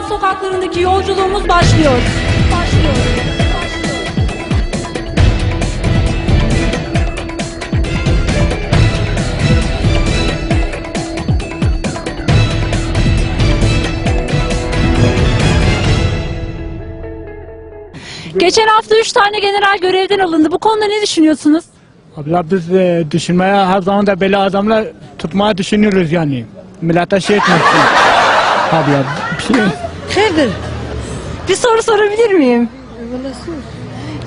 İran sokaklarındaki yolculuğumuz başlıyor. Başlıyor. Geçen hafta 3 tane general görevden alındı. Bu konuda ne düşünüyorsunuz? Abla biz e, düşünmeye her zaman da böyle adamlar tutmaya düşünüyoruz yani. Millete şey etmesin. Abla bir şey. Hayırdır? Bir soru sorabilir miyim?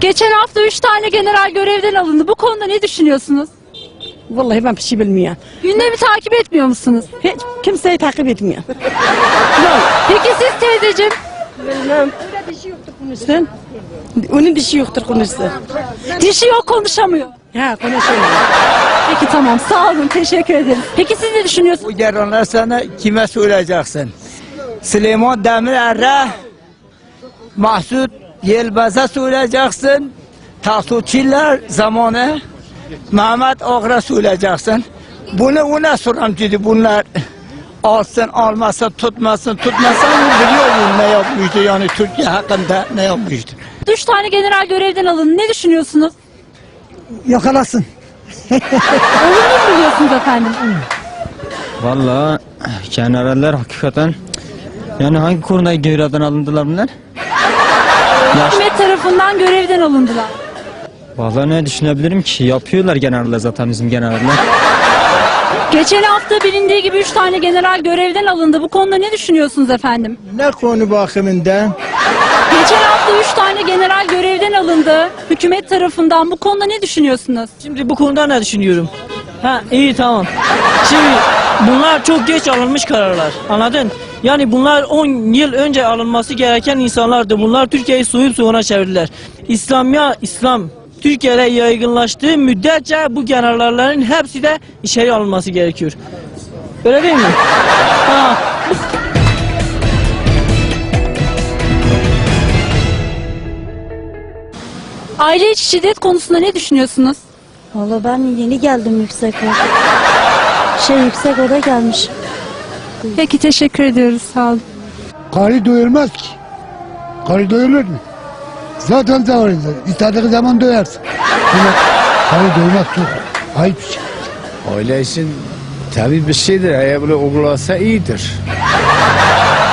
Geçen hafta 3 tane general görevden alındı. Bu konuda ne düşünüyorsunuz? Vallahi ben bir şey bilmiyorum. Gündemi takip etmiyor musunuz? Hiç kimseyi takip etmiyorum. Peki siz teyzeciğim? Bilmem. Konuşsun. Onun dişi yoktur konuşsun. Dişi yok konuşamıyor. Ha konuşuyor. Peki tamam sağ olun teşekkür ederim. Peki siz ne düşünüyorsunuz? Bu yaranlar sana kime söyleyeceksin? Süleyman Demirer'e Mahsut Yelbaz'a söyleyeceksin. Tahsilçiler zamanı Mehmet Ağr'a söyleyeceksin. Bunu ona soran dedi bunlar alsın almasın tutmasın tutmasın biliyor mu ne yapmıştı yani Türkiye hakkında ne yapmıştı. 3 tane general görevden alındı. Ne düşünüyorsunuz? Yakalasın. Olumlu mu biliyorsunuz efendim? Vallahi generaller hakikaten yani hangi konuda görevden alındılar bunlar? Hükümet tarafından görevden alındılar. Vallahi ne düşünebilirim ki yapıyorlar generaller zaten bizim generaller. Geçen hafta bilindiği gibi 3 tane general görevden alındı. Bu konuda ne düşünüyorsunuz efendim? Ne konu bakımından? Geçen hafta 3 tane general görevden alındı. Hükümet tarafından. Bu konuda ne düşünüyorsunuz? Şimdi bu konuda ne düşünüyorum? Ha iyi tamam. Şimdi bunlar çok geç alınmış kararlar. Anladın? Yani bunlar 10 yıl önce alınması gereken insanlardı. Bunlar Türkiye'yi soyup soğuna çevirdiler. İslamya, İslam Türkiye'de yaygınlaştığı müddetçe bu generallerin hepsi de içeri alınması gerekiyor. Öyle değil mi? Ha. Aile içi şiddet konusunda ne düşünüyorsunuz? Valla ben yeni geldim yüksek oda. Şey yüksek oda gelmiş. Peki teşekkür ediyoruz. Sağ olun. Karı doyurmaz ki. Karı doyurur mu? Zaten zavallıdır. İstediği zaman doyarsın. Karı doyurmak çok ayıp bir şey. Aile için tabii bir şeydir. Eğer böyle uygulasa iyidir.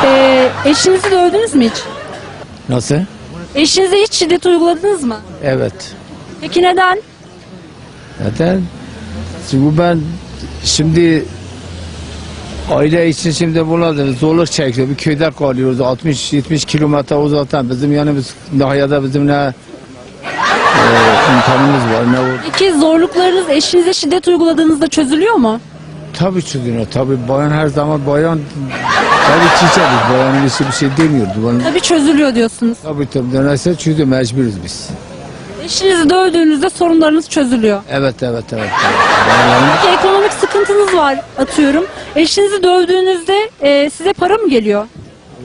Ee, eşinizi dövdünüz mü hiç? Nasıl? Eşinize hiç şiddet uyguladınız mı? Evet. Peki neden? Neden? Çünkü ben şimdi aile için şimdi bunlardır. Zorluk çekiyor. Bir köyde kalıyoruz. 60-70 kilometre uzaktan. Bizim yanımız nahiyada bizim ne e, imkanımız var ne o. Peki zorluklarınız eşinize şiddet uyguladığınızda çözülüyor mu? Tabii çözülüyor. Tabii bayan her zaman bayan tabii çiçeğiz. Bayanın işi bir şey demiyordu. Bana, Tabii çözülüyor diyorsunuz. tabii tabii dönerse çünkü mecburuz biz. Eşinizi dövdüğünüzde sorunlarınız çözülüyor. Evet evet evet. Ekonomik sıkıntınız var atıyorum. Eşinizi dövdüğünüzde e, size para mı geliyor?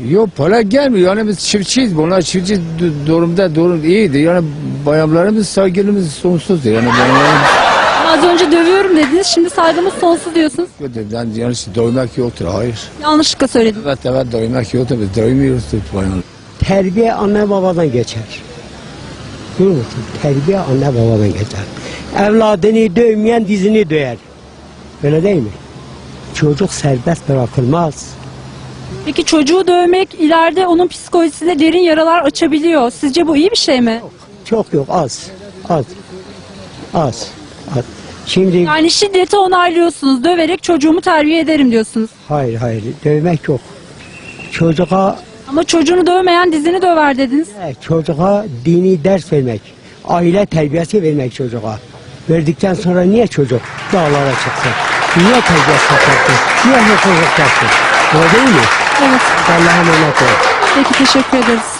Yok para gelmiyor. Yani biz çiftçiyiz. Bunlar çiftçi du- durumda durum iyiydi. Yani bayanlarımız saygılımız sonsuzdu. Yani bayanlarımız Ama Az önce dövüyorum dediniz. Şimdi saygımız sonsuz diyorsunuz. kötü. Yani yanlış doymak yoktur. Hayır. Yanlışlıkla söyledim. Evet evet doymak yoktur. Biz doymuyoruz bayanlar. Terbiye anne babadan geçer. Musun? Terbiye anne babadan geçer. Evladını dövmeyen dizini döyer. Öyle değil mi? Çocuk serbest bırakılmaz. Peki çocuğu dövmek ileride onun psikolojisinde derin yaralar açabiliyor. Sizce bu iyi bir şey mi? Çok yok az. Az. Az. Az. Şimdi Yani şiddeti onaylıyorsunuz. Döverek çocuğumu terbiye ederim diyorsunuz. hayır hayır dövmek yok. Çocuğa Ama çocuğunu dövmeyen dizini döver dediniz. çocuğa dini ders vermek. Aile terbiyesi vermek çocuğa. Verdikten sonra niye çocuk dağlara çıksın? Niye terbiyesi yaparsın? Niye hukuk yaparsın? Öyle değil mi? Evet. Allah'a emanet ol. Peki teşekkür ederiz.